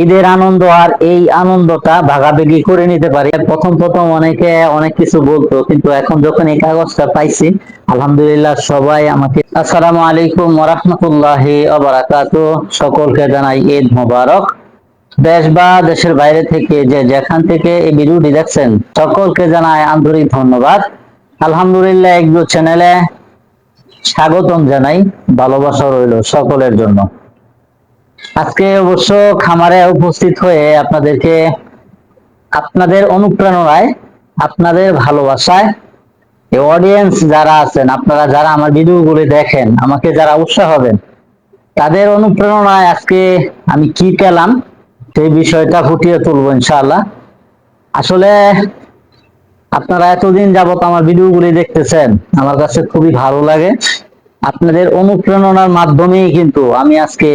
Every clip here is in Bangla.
ঈদের আনন্দ আর এই আনন্দটা ভাগাভাগি করে নিতে পারি। প্রথম প্রথম অনেকে অনেক কিছু বলতো, কিন্তু এখন যখন এই কাগজটা পাইছি, আলহামদুলিল্লাহ সবাই আমাকে আসসালামু আলাইকুম ওরহমতুল্লাহি সকলকে জানাই ঈদ মোবারক। দেশ বা দেশের বাইরে থেকে যে যেখান থেকে এই ভিডিওটি দেখছেন, সকলকে জানাই আন্তরিক ধন্যবাদ। আলহামদুলিল্লাহ একটু চ্যানেলে স্বাগতম জানাই, ভালোবাসা রইল সকলের জন্য। আজকে অবশ্য খামারে উপস্থিত হয়ে আপনাদেরকে আপনাদের অনুপ্রেরণায়, আপনাদের ভালোবাসায় অডিয়েন্স যারা আছেন, আপনারা যারা আমার ভিডিওগুলি দেখেন, আমাকে যারা উৎসাহ হবেন তাদের অনুপ্রেরণায় আজকে আমি কি পেলাম সেই বিষয়টা ফুটিয়ে তুলবো ইনশাআল্লাহ। আসলে আপনারা এতদিন যাবত আমার ভিডিওগুলি দেখতেছেন, আমার কাছে খুবই ভালো লাগে। আপনাদের অনুপ্রেরণার মাধ্যমেই কিন্তু আমি আজকে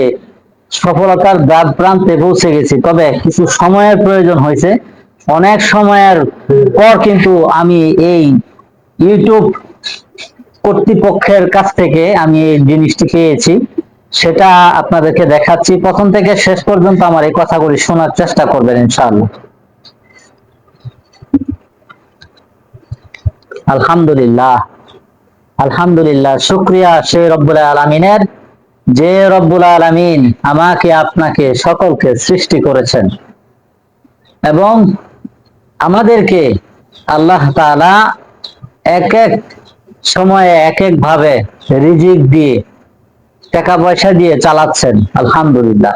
সফলতার দ্বার প্রান্তে পৌঁছে গেছি। তবে কিছু সময়ের প্রয়োজন হয়েছে। অনেক সময়ের পর কিন্তু আমি এই ইউটিউব কর্তৃপক্ষের কাছ থেকে আমি এই জিনিসটি পেয়েছি। সেটা আপনাদেরকে দেখাচ্ছি। প্রথম থেকে শেষ পর্যন্ত আমার এই কথাগুলি শোনার চেষ্টা করবেন, ইনশাআল্লাহ। আলহামদুলিল্লাহ। আলহামদুলিল্লাহ। শুক্রিয়া, সে রব্বুল আলমিনের। যে রব্বুল আলমিন আমাকে, আপনাকে, সকলকে সৃষ্টি করেছেন এবং আমাদেরকে আল্লাহ তাআলা এক এক সময়ে এক এক ভাবে রিজিক দিয়ে, টাকা পয়সা দিয়ে চালাচ্ছেন, আলহামদুলিল্লাহ।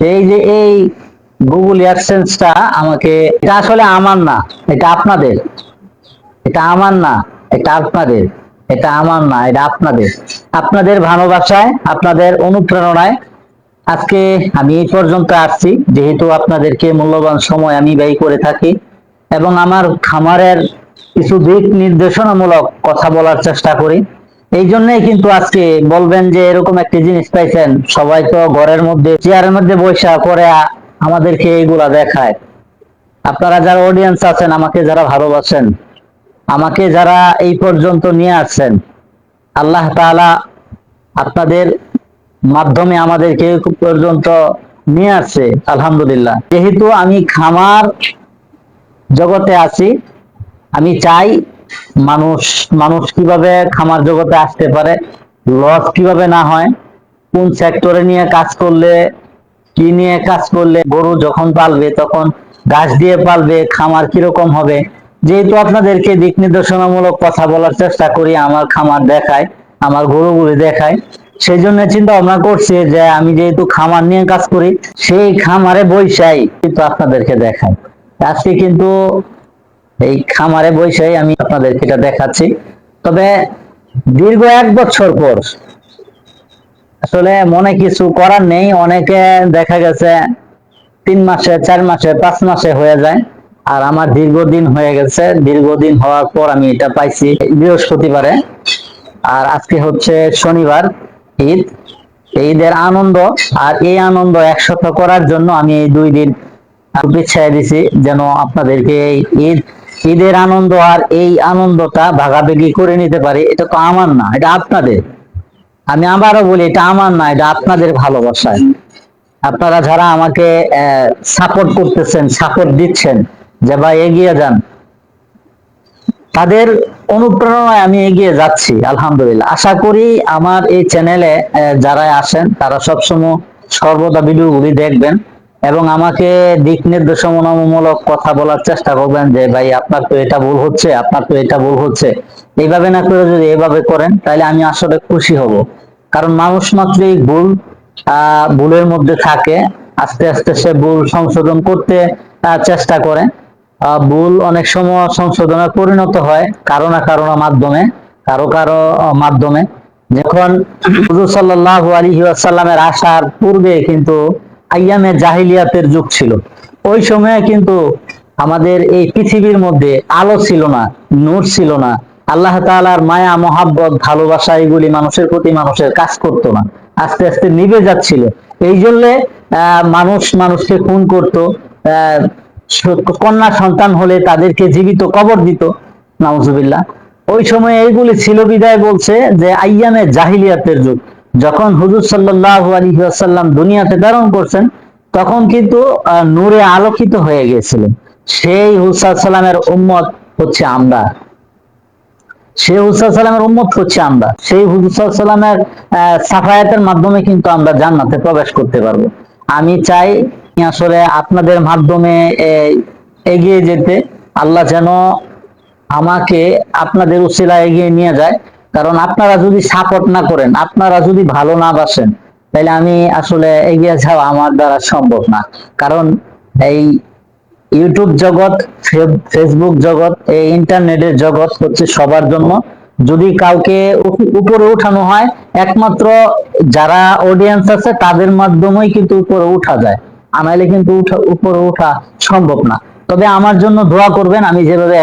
এই যে এই গুগল অ্যাডসেন্সটা আমাকে, এটা আসলে আমার না, এটা আপনাদের। এটা আমার না, এটা আপনাদের। এটা আমার না, এটা আপনাদের। আপনাদের ভালোবাসায়, আপনাদের অনুপ্রেরণায় আজকে আমি এই পর্যন্ত আসছি। যেহেতু আপনাদেরকে মূল্যবান সময় আমি ব্যয় করে থাকি এবং আমার খামারের কিছু দিক নির্দেশনামূলক কথা বলার চেষ্টা করি। এই জন্যই কিন্তু আজকে বলবেন যে এরকম একটা জিনিস পাইছেন। সবাই তো ঘরের মধ্যে, চেয়ারের মধ্যে বৈশা করে আমাদেরকে এইগুলা দেখায়। আপনারা যারা অডিয়েন্স আছেন, আমাকে যারা ভালোবাসেন আমাকে যারা এই পর্যন্ত নিয়ে আসছেন, আল্লাহ তাআলা আপনাদের মাধ্যমে আমাদেরকে পর্যন্ত নিয়ে আসছে, আলহামদুলিল্লাহ। যেহেতু আমি খামার জগতে আছি, আমি চাই মানুষ মানুষ কীভাবে খামার জগতে আসতে পারে, লস কীভাবে না হয়, কোন সেক্টরে নিয়ে কাজ করলে, কি নিয়ে কাজ করলে গরু যখন পালবে, তখন ঘাস দিয়ে পালবে, খামার কীরকম হবে যেহেতু আপনাদেরকে দিক নির্দেশনামূলক কথা বলার চেষ্টা করি, আমার খামার দেখায়, আমার গরুগুলি দেখায় সেই জন্য চিন্তা ভাবনা করছি যে আমি যেহেতু খামার নিয়ে কাজ করি, সেই খামারে বৈশাই কিন্তু আপনাদেরকে দেখাই। আজকে কিন্তু এই খামারে বৈশাই আমি আপনাদেরকে এটা দেখাচ্ছি। তবে দীর্ঘ এক বছর পর, আসলে মনে কিছু করার নেই, অনেকে দেখা গেছে তিন মাসে, চার মাসে, পাঁচ মাসে হয়ে যায়। আর আমার দীর্ঘদিন হয়ে গেছে। দীর্ঘদিন হওয়ার পর আমি এটা পাইছি বৃহস্পতিবারে। আর আজকে হচ্ছে শনিবার, ঈদ। ঈদের আনন্দ আর এই আনন্দ একসাথে করার জন্য আমি এই দুই দিন পিছিয়ে দিছি যেন আপনাদেরকে ঈদ, ঈদের আনন্দ আর এই আনন্দটা ভাগাভাগি করে নিতে পারি। এটা তো আমার না, এটা আপনাদের। আমি আবারও বলি, এটা আমার না, এটা আপনাদের ভালোবাসায়। আপনারা যারা আমাকে সাপোর্ট করতেছেন সাপোর্ট দিচ্ছেন যে, ভাই, এগিয়ে যান। তাদের অনুপ্রেরণায় আমি এগিয়ে যাচ্ছি, আলহামদুলিল্লাহ। আশা করি আমার এই চ্যানেলে যারা আসেন, তারা সবসময় সর্বদা ভিডিওগুলি দেখবেন এবং আমাকে দিক নির্দেশনামূলক কথা বলার চেষ্টা করবেন যে, ভাই, আপনার তো এটা ভুল হচ্ছে, আপনার তো এটা ভুল হচ্ছে। এইভাবে না করে যদি এভাবে করেন, তাহলে আমি আসলে খুশি হব। কারণ মানুষ মাত্রই ভুল আহ ভুলের মধ্যে থাকে। আস্তে আস্তে সে ভুল সংশোধন করতে চেষ্টা করে। ভুল অনেক সময় সংশোধনে পরিণত হয়, কারও না কারও মাধ্যমে, কারও কারও মাধ্যমে। যখন হুজুর সাল্লাল্লাহু আলাইহি ওয়াসাল্লামের আসার পূর্বে কিন্তু আইয়ামে জাহিলিয়াতের যুগ ছিল। ওই সময়ে কিন্তু আমাদের এই পৃথিবীর মধ্যে আলো ছিল না, নূর ছিল না। আল্লাহ তাআলার মায়া, মহাব্বত, ভালোবাসা এগুলি মানুষের প্রতি মানুষের কাজ করতো না, আস্তে আস্তে নিভে যাচ্ছিল। এই জন্য মানুষ মানুষকে খুন করত কন্যা সন্তান হলে তাদেরকে জীবিত কবর দিত নাউজুবিল্লাহ। ওই সময় এইগুলি ছিল বিদায় বলছে যে আইয়ামে জাহিলিয়াতের যুগ। যখন হুজুর সাল্লাল্লাহু আলাইহি ওয়াসাল্লাম দুনিয়াতে প্রেরণ করছেন তখন কিন্তু নূরে আলোকিত হয়ে গিয়েছিল। সেই হুসা সালামের উম্মত হচ্ছে আমরা। সেই হুসা সালামের উম্মত হচ্ছে আমরা। সেই সালামের আহ, সাফায়াতের মাধ্যমে কিন্তু আমরা জান্নাতে প্রবেশ করতে পারব। আমি চাই আসলে আপনাদের মাধ্যমে এগিয়ে যেতে আল্লাহ যেন আমাকে আপনাদের উসিলা এগিয়ে নিয়ে যায়। কারণ আপনারা যদি সাপোর্ট না করেন, আপনারা যদি ভালো না বাসেন, তাহলে আমি আসলে এগিয়ে যাওয়া আমার দ্বারা সম্ভব না। কারণ এই ইউটিউব জগৎ ফেসবুক জগৎ, এই ইন্টারনেটের জগৎ হচ্ছে সবার জন্য। যদি কাউকে উপরে উঠানো হয়, একমাত্র যারা অডিয়েন্স আছে, তাদের মাধ্যমেই কিন্তু উপরে উঠা যায়। আনাইলে কিন্তু উপরে ওঠা সম্ভব না। তবে আমার জন্য দোয়া করবেন, আমি যেভাবে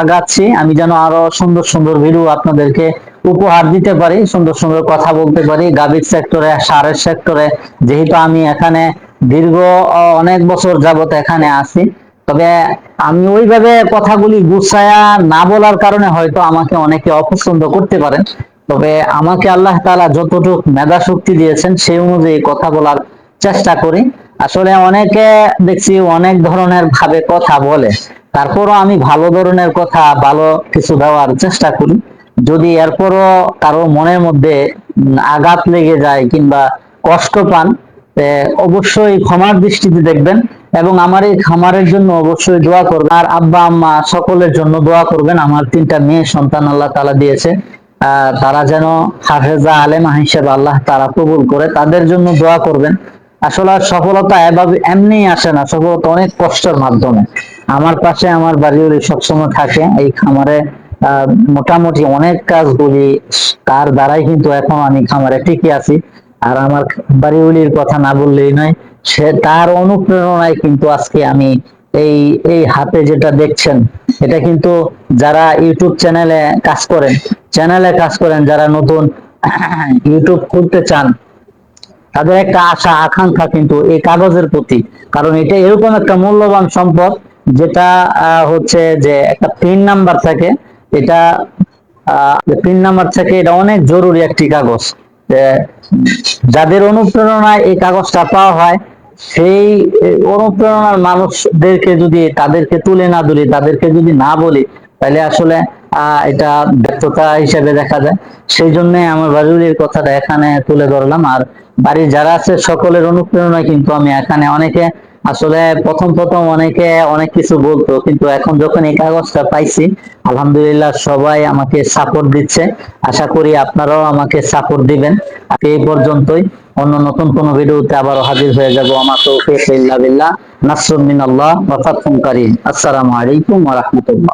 আগাচ্ছি, আমি যেন আরও সুন্দর সুন্দর ভিডিও আপনাদেরকে উপহার দিতে পারি, সুন্দর সুন্দর কথা বলতে পারি। গাভীর সেক্টরে সারের সেক্টরে যেহেতু আমি এখানে দীর্ঘ অনেক বছর যাবত এখানে আছি, তবে আমি ওইভাবে কথাগুলি গুছায়া না বলার কারণে হয়তো আমাকে অনেকে অপছন্দ করতে পারেন। তবে আমাকে আল্লাহ তালা যতটুকু মেধা শক্তি দিয়েছেন, সেই অনুযায়ী কথা বলার চেষ্টা করি। আসলে অনেকে দেখছি অনেক ধরনের ভাবে কথা বলে। তারপরও আমি ভালো ধরনের কথা, ভালো কিছু দেওয়ার চেষ্টা করি। যদি এরপরও কারও মনের মধ্যে আঘাত লেগে যায় কিংবা কষ্ট পান অবশ্যই ক্ষমার দৃষ্টিতে দেখবেন এবং আমার এই খামারের জন্য অবশ্যই দোয়া করবেন। আর আব্বা, আম্মা সকলের জন্য দোয়া করবেন। আমার তিনটা মেয়ে সন্তান আল্লাহ তালা দিয়েছে। তারা যেন হাফেজা আলেমা হিসেবে আল্লাহ তারা কবুল করে, তাদের জন্য দোয়া করবেন। আসলে সফলতা এভাবে এমনি আসে না। সফলতা অনেক কষ্টের মাধ্যমে। আমার পাশে আমার বাড়িওয়ালি সবসময় থাকে। এই খামারে মোটামুটি অনেক কাজগুলি তার দ্বারাই কিন্তু এখন আমি খামারে টিকে আছি। আর আমার বাড়িওয়ালির কথা না বললেই নয়, সে তার অনুপ্রেরণায় কিন্তু আজকে আমি এই এই হাতে যেটা দেখছেন, এটা কিন্তু যারা ইউটিউব চ্যানেলে কাজ করেন, চ্যানেলে কাজ করেন, যারা নতুন ইউটিউব খুলতে চান তাদের একটা আশা, আকাঙ্ক্ষা কিন্তু এই কাগজের প্রতি। কারণ এটা এরকম একটা মূল্যবান সম্পদ যেটা হচ্ছে যে একটা পিন নাম্বার থাকে। এটা পিন নাম্বার থাকে, এটা অনেক জরুরি একটি কাগজ। যাদের অনুপ্রেরণায় এই কাগজটা পাওয়া হয়, সেই অনুপ্রেরণার মানুষদেরকে যদি তাদেরকে তুলে না ধরি, তাদেরকে যদি না বলি তাহলে আসলে এটা ব্যর্থতা হিসেবে দেখা যায়। সেই জন্য আমার বাড়ির কথাটা এখানে তুলে ধরলাম। আর বাড়ির যারা আছে, সকলের অনুপ্রেরণায় কিন্তু আমি এখানে অনেকে, আসলে প্রথম প্রথম অনেকে অনেক কিছু বলতো। কিন্তু এখন যখন এই কাগজটা পাইছি, আলহামদুলিল্লাহ সবাই আমাকে সাপোর্ট দিচ্ছে। আশা করি আপনারাও আমাকে সাপোর্ট দিবেন। এই পর্যন্তই। অন্য নতুন কোনো ভিডিওতে আবারও হাজির হয়ে যাব। আমার তৌফিক ইল্লা বিল্লাহ। নাসরুম মিনাল্লাহ ওয়া ফাতহুম কারীম। আসসালামু আলাইকুম রাহমাতুল্লাহ।